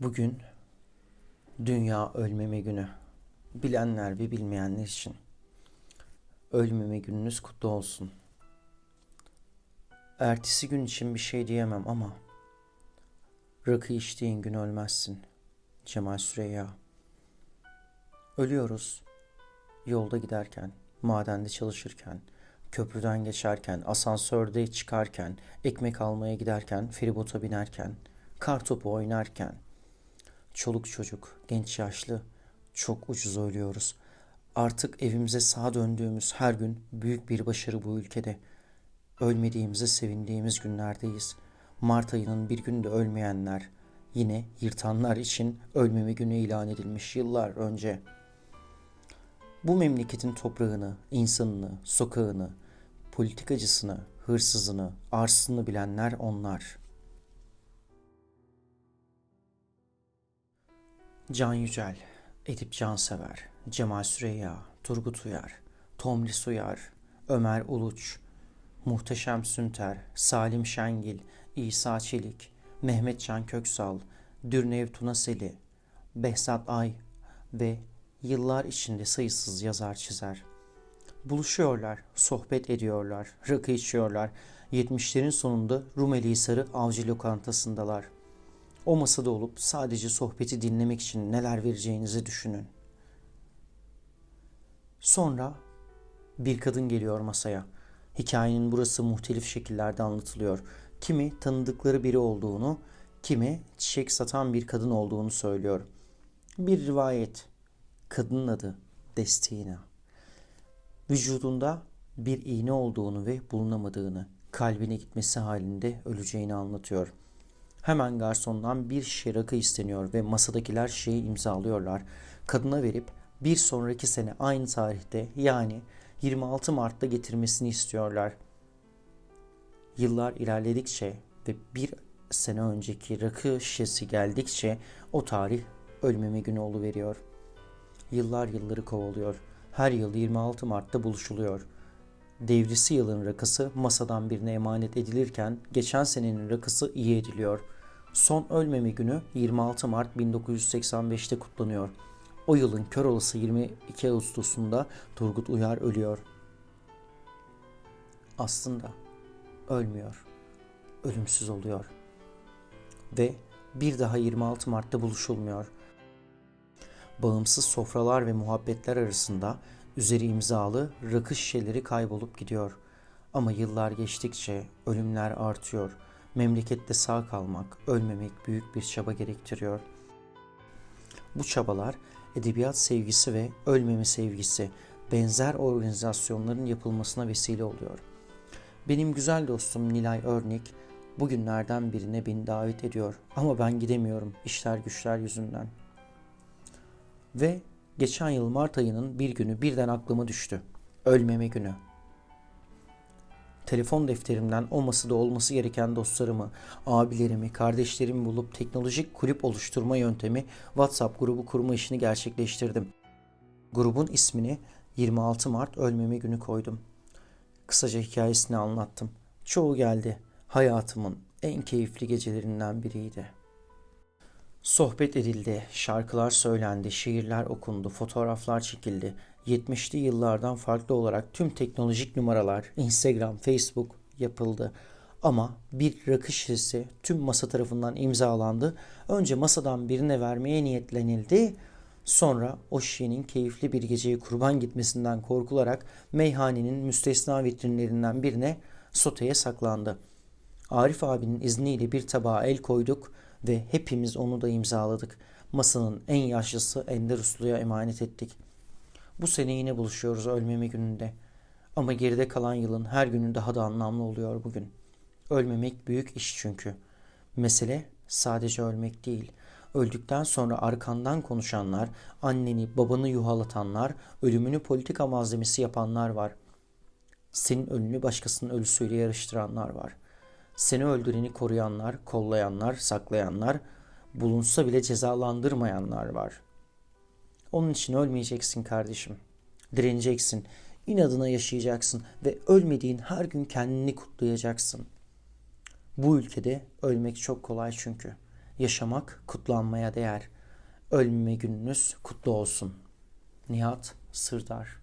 Bugün Dünya Ölmeme Günü. Bilenler ve bilmeyenler için. Ölmeme gününüz kutlu olsun. Ertesi gün için bir şey diyemem ama rakı içtiğin gün ölmezsin. Cemal Süreyya. Ölüyoruz. Yolda giderken, madende çalışırken, köprüden geçerken, asansörde çıkarken, ekmek almaya giderken, feribota binerken, kar topu oynarken, çoluk çocuk, genç yaşlı çok ucuz ölüyoruz. Artık evimize sağ döndüğümüz her gün büyük bir başarı bu ülkede. Ölmediğimize sevindiğimiz günlerdeyiz. Mart ayının bir günde ölmeyenler, yine yırtanlar için ölmeme günü ilan edilmiş yıllar önce. Bu memleketin toprağını, insanını, sokağını, politikacısını, hırsızını, arsızını bilenler onlar. Can Yücel, Edip Cansever, Cemal Süreyya, Turgut Uyar, Tomris Uyar, Ömer Uluç, Muhteşem Sünter, Salim Şengil, İsa Çelik, Mehmet Can Köksal, Dürnev Tunaseli, Behzat Ay ve yıllar içinde sayısız yazar çizer. Buluşuyorlar, sohbet ediyorlar, rakı içiyorlar. 70'lerin sonunda Rumeli Hisarı Avcı Lokantası'ndalar. O masada olup sadece sohbeti dinlemek için neler vereceğinizi düşünün. Sonra bir kadın geliyor masaya. Hikayenin burası muhtelif şekillerde anlatılıyor. Kimi tanıdıkları biri olduğunu, kimi çiçek satan bir kadın olduğunu söylüyor. Bir rivayet. Kadının adı Destina. Vücudunda bir iğne olduğunu ve bulunamadığını, kalbine gitmesi halinde öleceğini anlatıyor. Hemen garsondan bir şişe rakı isteniyor ve masadakiler şişeyi imzalıyorlar. Kadına verip bir sonraki sene aynı tarihte yani 26 Mart'ta getirmesini istiyorlar. Yıllar ilerledikçe ve bir sene önceki rakı şişesi geldikçe o tarih ölmeme günü veriyor. Yıllar yılları kovalıyor. Her yıl 26 Mart'ta buluşuluyor. Devrisi yılın rakısı masadan birine emanet edilirken geçen senenin rakısı iyi ediliyor. Son ölmeme günü 26 Mart 1985'te kutlanıyor. O yılın kör olası 22 Ağustos'unda Turgut Uyar ölüyor. Aslında ölmüyor. Ölümsüz oluyor. Ve bir daha 26 Mart'ta buluşulmuyor. Bağımsız sofralar ve muhabbetler arasında üzeri imzalı rakı şişeleri kaybolup gidiyor. Ama yıllar geçtikçe ölümler artıyor. Memlekette sağ kalmak, ölmemek büyük bir çaba gerektiriyor. Bu çabalar edebiyat sevgisi ve ölmeme sevgisi benzer organizasyonların yapılmasına vesile oluyor. Benim güzel dostum Nilay Örnek bugünlerden birine beni davet ediyor ama ben gidemiyorum işler güçler yüzünden. Ve geçen yıl Mart ayının bir günü birden aklıma düştü. Ölmeme günü. Telefon defterimden o masada olması gereken dostlarımı, abilerimi, kardeşlerimi bulup teknolojik kulüp oluşturma yöntemi WhatsApp grubu kurma işini gerçekleştirdim. Grubun ismini 26 Mart Ölmeme Günü koydum. Kısaca hikayesini anlattım. Çoğu geldi. Hayatımın en keyifli gecelerinden biriydi. Sohbet edildi, şarkılar söylendi, şiirler okundu, fotoğraflar çekildi. 70'li yıllardan farklı olarak tüm teknolojik numaralar, Instagram, Facebook yapıldı. Ama bir rakı şişesi tüm masa tarafından imzalandı. Önce masadan birine vermeye niyetlenildi. Sonra o şişenin keyifli bir geceye kurban gitmesinden korkularak meyhanenin müstesna vitrinlerinden birine soteye saklandı. Arif abinin izniyle bir tabağa el koyduk ve hepimiz onu da imzaladık. Masanın en yaşlısı Ender Uslu'ya emanet ettik. Bu sene yine buluşuyoruz ölmeme gününde. Ama geride kalan yılın her günü daha da anlamlı oluyor bugün. Ölmemek büyük iş çünkü. Mesele sadece ölmek değil. Öldükten sonra arkandan konuşanlar, anneni, babanı yuhalatanlar, ölümünü politika malzemesi yapanlar var. Senin ölünü başkasının ölüsüyle yarıştıranlar var. Seni öldüreni koruyanlar, kollayanlar, saklayanlar, bulunsa bile cezalandırmayanlar var. Onun için ölmeyeceksin kardeşim. Direneceksin, inadına yaşayacaksın ve ölmediğin her gün kendini kutlayacaksın. Bu ülkede ölmek çok kolay çünkü. Yaşamak kutlanmaya değer. Ölmeme gününüz kutlu olsun. Nihat Sırdar